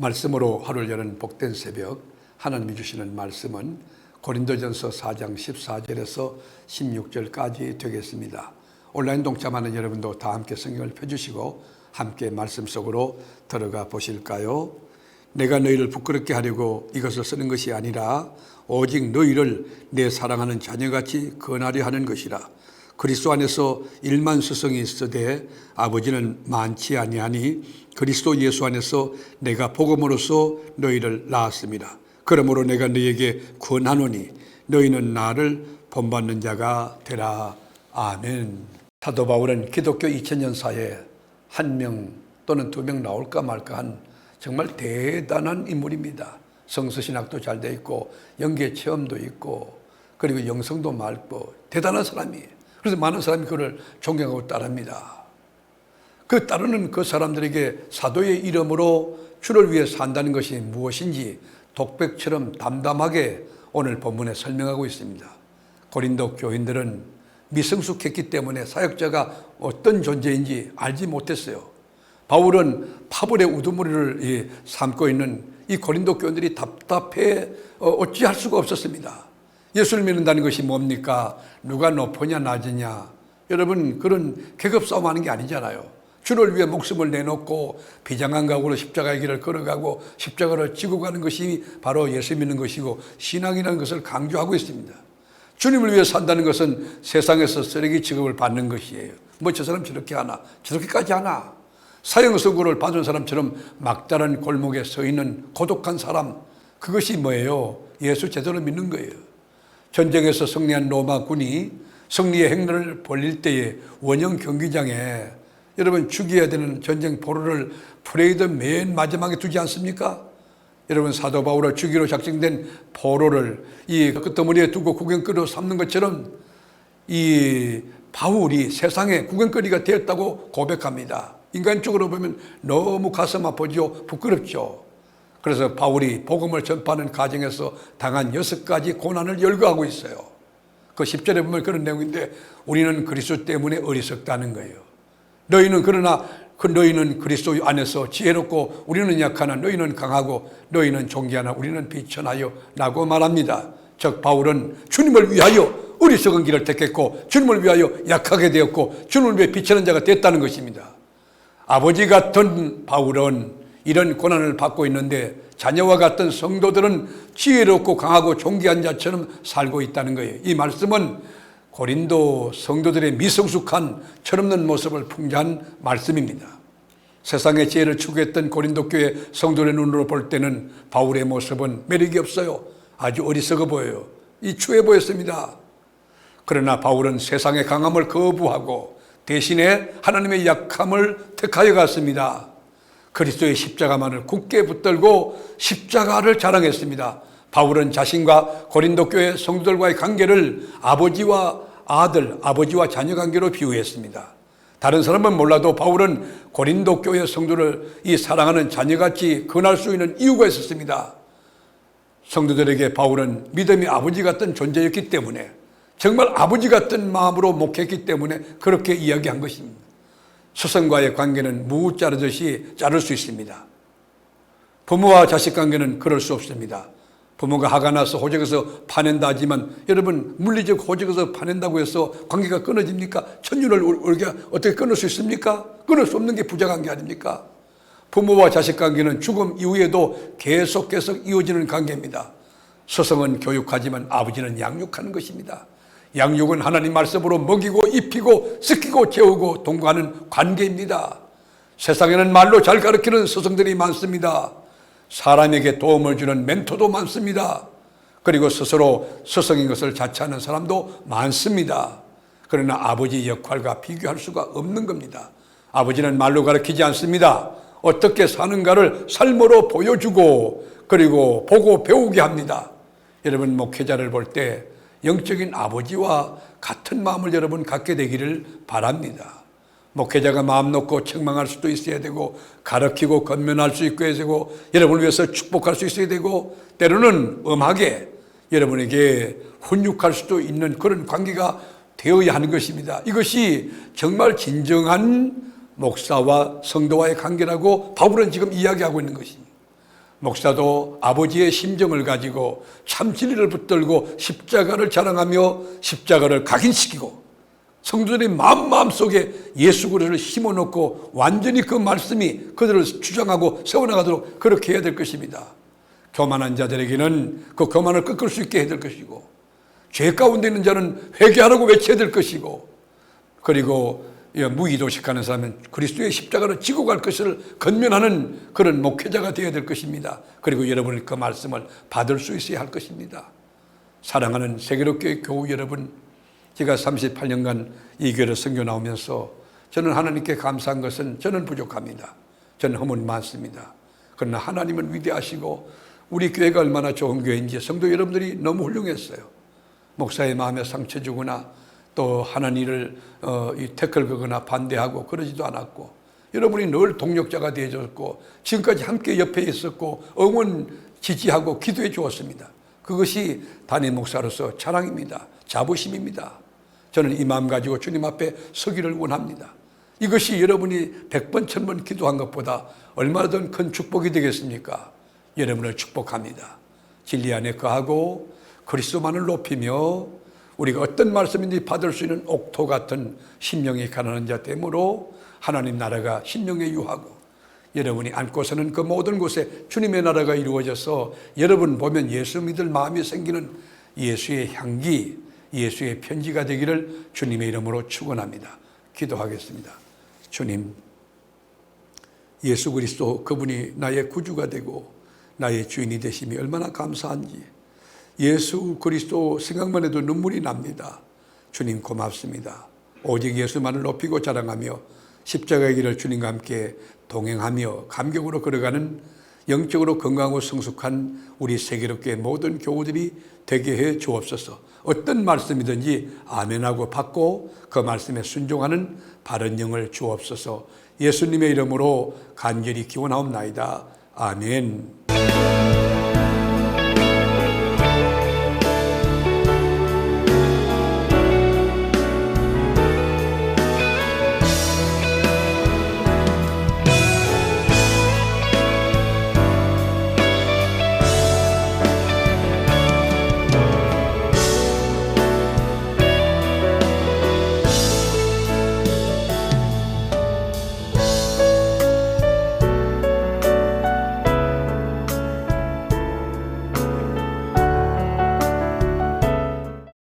말씀으로 하루를 여는 복된 새벽 하나님이 주시는 말씀은 고린도전서 4장 14절에서 16절까지 되겠습니다. 온라인 동참하는 여러분도 다 함께 성경을 펴주시고 함께 말씀 속으로 들어가 보실까요? 내가 너희를 부끄럽게 하려고 이것을 쓰는 것이 아니라 오직 너희를 내 사랑하는 자녀같이 권하려 하는 것이라. 그리스도 안에서 일만 수성이 있으되 아버지는 많지 아니하니 그리스도 예수 안에서 내가 복음으로써 너희를 낳았습니다. 그러므로 내가 너희에게 권하노니 너희는 나를 본받는 자가 되라. 아멘. 사도 바울은 기독교 2000년사에 한 명 또는 두 명 나올까 말까 한 정말 대단한 인물입니다. 성서신학도 잘 돼 있고 연계 체험도 있고 그리고 영성도 맑고 대단한 사람이에요. 그래서 많은 사람이 그를 존경하고 따릅니다. 그 따르는 그 사람들에게 사도의 이름으로 주를 위해 산다는 것이 무엇인지 독백처럼 담담하게 오늘 본문에 설명하고 있습니다. 고린도 교인들은 미성숙했기 때문에 사역자가 어떤 존재인지 알지 못했어요. 바울은 파벌의 우두머리를 삼고 있는 이 고린도 교인들이 답답해 어, 어찌할 수가 없었습니다. 예수를 믿는다는 것이 뭡니까? 누가 높으냐 낮으냐? 여러분 그런 계급 싸움 하는 게 아니잖아요. 주를 위해 목숨을 내놓고 비장한 각오로 십자가의 길을 걸어가고 십자가를 지고 가는 것이 바로 예수 믿는 것이고 신앙이라는 것을 강조하고 있습니다. 주님을 위해 산다는 것은 세상에서 쓰레기 취급을 받는 것이에요. 뭐 저 사람 저렇게 하나, 저렇게까지 하나. 사형 선고를 받은 사람처럼 막다른 골목에 서 있는 고독한 사람, 그것이 뭐예요? 예수 제대로 믿는 거예요. 전쟁에서 승리한 로마 군이 승리의 행로를 벌릴 때에 원형 경기장에 여러분 죽여야 되는 전쟁 포로를 프레이드 맨 마지막에 두지 않습니까? 여러분 사도 바울을 죽이로 작정된 포로를 이 끝더머리에 두고 구경거리로 삼는 것처럼 이 바울이 세상에 구경거리가 되었다고 고백합니다. 인간적으로 보면 너무 가슴 아프죠. 부끄럽죠. 그래서 바울이 복음을 전파하는 과정에서 당한 여섯 가지 고난을 열거하고 있어요. 그 10절에 보면 그런 내용인데 우리는 그리스도 때문에 어리석다는 거예요. 너희는 그러나 그 너희는 그리스도 안에서 지혜롭고 우리는 약하나 너희는 강하고 너희는 존귀하나 우리는 비천하여 라고 말합니다. 즉 바울은 주님을 위하여 어리석은 길을 택했고 주님을 위하여 약하게 되었고 주님을 위해 비천한 자가 됐다는 것입니다. 아버지 같은 바울은 이런 고난을 받고 있는데 자녀와 같은 성도들은 지혜롭고 강하고 존귀한 자처럼 살고 있다는 거예요. 이 말씀은 고린도 성도들의 미성숙한 철없는 모습을 풍자한 말씀입니다. 세상의 지혜를 추구했던 고린도 교회 성도의 눈으로 볼 때는 바울의 모습은 매력이 없어요. 아주 어리석어 보여요. 이 추해 보였습니다. 그러나 바울은 세상의 강함을 거부하고 대신에 하나님의 약함을 택하여 갔습니다. 그리스도의 십자가만을 굳게 붙들고 십자가를 자랑했습니다. 바울은 자신과 고린도 교회 성도들과의 관계를 아버지와 아들, 아버지와 자녀 관계로 비유했습니다. 다른 사람은 몰라도 바울은 고린도 교회 성도를 이 사랑하는 자녀같이 근할 수 있는 이유가 있었습니다. 성도들에게 바울은 믿음이 아버지 같은 존재였기 때문에 정말 아버지 같은 마음으로 목했기 때문에 그렇게 이야기한 것입니다. 스승과의 관계는 무 자르듯이 자를 수 있습니다. 부모와 자식 관계는 그럴 수 없습니다. 부모가 화가 나서 호적에서 파낸다 하지만 여러분 물리적 호적에서 파낸다고 해서 관계가 끊어집니까? 천년을 울게 어떻게 끊을 수 있습니까? 끊을 수 없는 게 부자 관계 아닙니까? 부모와 자식 관계는 죽음 이후에도 계속 계속 이어지는 관계입니다. 스승은 교육하지만 아버지는 양육하는 것입니다. 양육은 하나님 말씀으로 먹이고 입히고 섞이고 재우고 동거하는 관계입니다. 세상에는 말로 잘 가르치는 스승들이 많습니다. 사람에게 도움을 주는 멘토도 많습니다. 그리고 스스로 스승인 것을 자처하는 사람도 많습니다. 그러나 아버지 역할과 비교할 수가 없는 겁니다. 아버지는 말로 가르치지 않습니다. 어떻게 사는가를 삶으로 보여주고 그리고 보고 배우게 합니다. 여러분 목회자를 볼때 영적인 아버지와 같은 마음을 여러분 갖게 되기를 바랍니다. 목회자가 마음 놓고 책망할 수도 있어야 되고 가르치고 건면할 수 있고 해야 되고 여러분을 위해서 축복할 수 있어야 되고 때로는 엄하게 여러분에게 훈육할 수도 있는 그런 관계가 되어야 하는 것입니다. 이것이 정말 진정한 목사와 성도와의 관계라고 바울은 지금 이야기하고 있는 것입니다. 목사도 아버지의 심정을 가지고 참 진리를 붙들고 십자가를 자랑하며 십자가를 각인시키고 성도들의 마음 마음속에 예수 그리스도를 심어놓고 완전히 그 말씀이 그들을 주장하고 세워나가도록 그렇게 해야 될 것입니다. 교만한 자들에게는 그 교만을 꺾을 수 있게 해야 될 것이고 죄 가운데 있는 자는 회개하라고 외쳐야 될 것이고 그리고 예, 무의도식하는 사람은 그리스도의 십자가를 지고 갈 것을 건면하는 그런 목회자가 되어야 될 것입니다. 그리고 여러분이 그 말씀을 받을 수 있어야 할 것입니다. 사랑하는 세계로교회 교우 여러분, 제가 38년간 이 교회를 선교 나오면서 저는 하나님께 감사한 것은 저는 부족합니다. 저는 허물이 많습니다. 그러나 하나님은 위대하시고 우리 교회가 얼마나 좋은 교회인지 성도 여러분들이 너무 훌륭했어요. 목사의 마음에 상처 주거나 또 하는 일을 어, 이 태클 거거나 반대하고 그러지도 않았고 여러분이 늘 동력자가 되어줬고 지금까지 함께 옆에 있었고 응원 지지하고 기도해 주었습니다. 그것이 단임 목사로서 자랑입니다. 자부심입니다. 저는 이 마음 가지고 주님 앞에 서기를 원합니다. 이것이 여러분이 백번 천번 기도한 것보다 얼마나 더 큰 축복이 되겠습니까? 여러분을 축복합니다. 진리 안에 거하고 그리스도만을 높이며 우리가 어떤 말씀인지 받을 수 있는 옥토 같은 심령이 가난한 자 되므로 하나님 나라가 심령에 유하고 여러분이 안고서는 그 모든 곳에 주님의 나라가 이루어져서 여러분 보면 예수 믿을 마음이 생기는 예수의 향기, 예수의 편지가 되기를 주님의 이름으로 축원합니다. 기도하겠습니다. 주님, 예수 그리스도 그분이 나의 구주가 되고 나의 주인이 되심이 얼마나 감사한지 예수 그리스도 생각만 해도 눈물이 납니다. 주님 고맙습니다. 오직 예수만을 높이고 자랑하며 십자가의 길을 주님과 함께 동행하며 감격으로 걸어가는 영적으로 건강하고 성숙한 우리 세계롭게 모든 교우들이 되게 해 주옵소서. 어떤 말씀이든지 아멘하고 받고 그 말씀에 순종하는 바른 영을 주옵소서. 예수님의 이름으로 간절히 기원하옵나이다. 아멘.